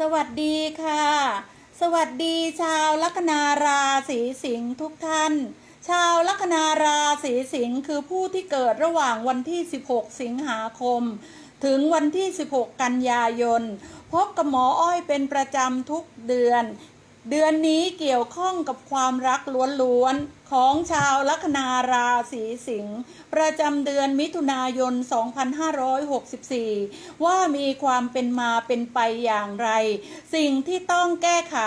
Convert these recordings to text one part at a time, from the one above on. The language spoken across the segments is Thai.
สวัสดีค่ะ สวัสดีชาวลัคนาราศีสิงห์ทุกท่าน ชาวลัคนาราศีสิงห์คือผู้ที่เกิดระหว่างวันที่ 16 สิงหาคม ถึงวันที่ 16 กันยายน พบกับหมออ้อยเป็นประจำทุกเดือน เดือนนี้เกี่ยวข้องกับความรักล้วนๆ ของชาวลัคนาราศีสิงห์ประจำเดือนมิถุนายน 2564 ว่ามีความเป็นมาเป็นไปอย่างไร สิ่งที่ต้องแก้ไข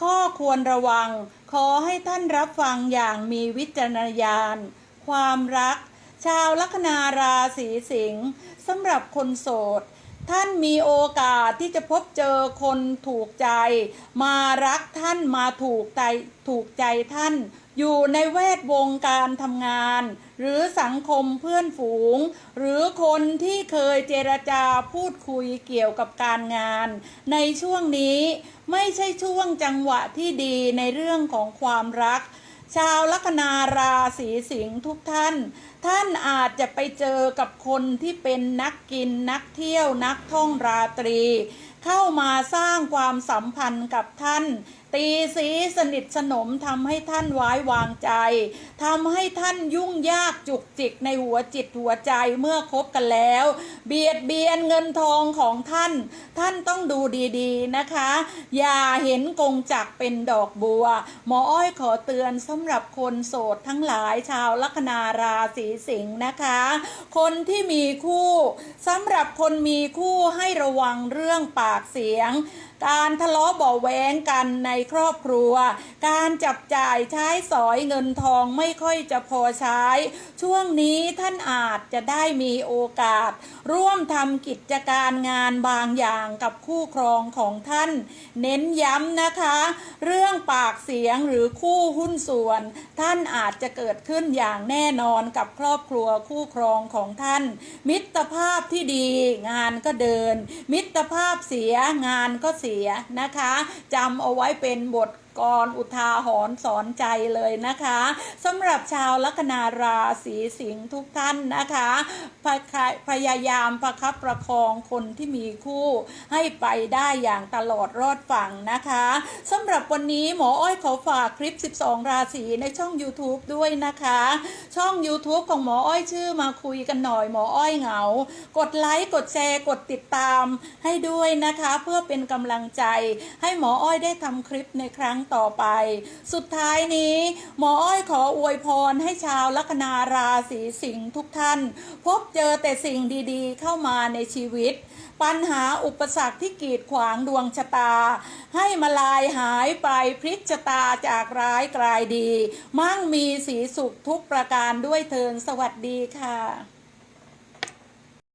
ข้อควรระวัง ขอให้ท่านรับฟังอย่างมีวิจารณญาณ ความรัก ชาวลัคนาราศีสิงห์สำหรับคนโสด ท่านมีโอกาสที่จะพบเจอคนถูกใจ มารักท่านมาถูกใจถูกใจท่าน อยู่ในแวดวงการทำงาน หรือสังคมเพื่อนฝูง หรือคนที่เคยเจรจาพูดคุยเกี่ยวกับการงาน ในช่วงนี้ไม่ใช่ช่วงจังหวะที่ดีในเรื่องของความรัก ชาวลัคนาราศีสิงห์ทุกท่าน ท่านอาจจะไปเจอกับคนที่เป็นนักกินนักเที่ยวนักท่องราตรี เข้ามาสร้างความสัมพันธ์กับท่าน ตีสีสนิทสนมทำให้ท่านไว้วางใจทำให้ท่านยุ่งยากจุกจิกในหัวจิตหัวใจเมื่อคบกันแล้ว เบียดเบียนเงินทองของท่าน ท่านต้องดูดีๆนะคะ อย่าเห็นกงจักเป็นดอกบัว หมออ้อยขอเตือนสำหรับคนโสดทั้งหลายชาวลัคนาราศีสิงห์นะคะ คนที่มีคู่สำหรับคนมีคู่ให้ระวังเรื่องปากเสียงการทะเลาะเบาะแว้งกันในครอบครัว การจับจ่ายใช้สอยเงินทองไม่ค่อยจะพอใช้ ช่วงนี้ท่านอาจจะได้มีโอกาส ร่วมทำกิจการงานบางอย่างกับคู่ครองของท่าน เน้นย้ำนะคะ เรื่องปากเสียงหรือคู่หุ้นส่วน ท่านอาจจะเกิดขึ้นอย่างแน่นอนกับครอบครัวคู่ครองของท่าน มิตรภาพที่ดีงานก็เดิน มิตรภาพเสียงานก็เสียนะคะจำเอาไว้เป็นบท กรอุทาหรณ์สอนใจเลยนะคะสำหรับชาวลัคนาราศีสิงห์ทุกท่านนะคะพพยายามประคับประคองคนที่มีคู่ให้ไปได้อย่างตลอดรอดฝั่งนะคะสำหรับวันนี้หมออ้อยขอฝากคลิป 12 ราศีในช่อง YouTube ด้วยนะคะ ช่อง YouTube ของหมออ้อยชื่อมาคุยกันหน่อยหมออ้อยเหงา กดไลค์กดแชร์กดติดตามให้ด้วยนะคะ เพื่อเป็นกำลังใจให้หมออ้อยได้ทำคลิปในครั้งต่อไป สุดท้ายนี้ หมออ้อยขออวยพรให้ชาวลัคนาราศีสิงห์ทุกท่าน พบเจอแต่สิ่งดีๆ เข้ามาในชีวิต ปัญหาอุปสรรคที่กีดขวางดวงชะตา ให้มาลายหายไปพลิกชะตาจากร้ายกลายดี มั่งมีสีสุขทุกประการด้วยเทินสวัสดีค่ะ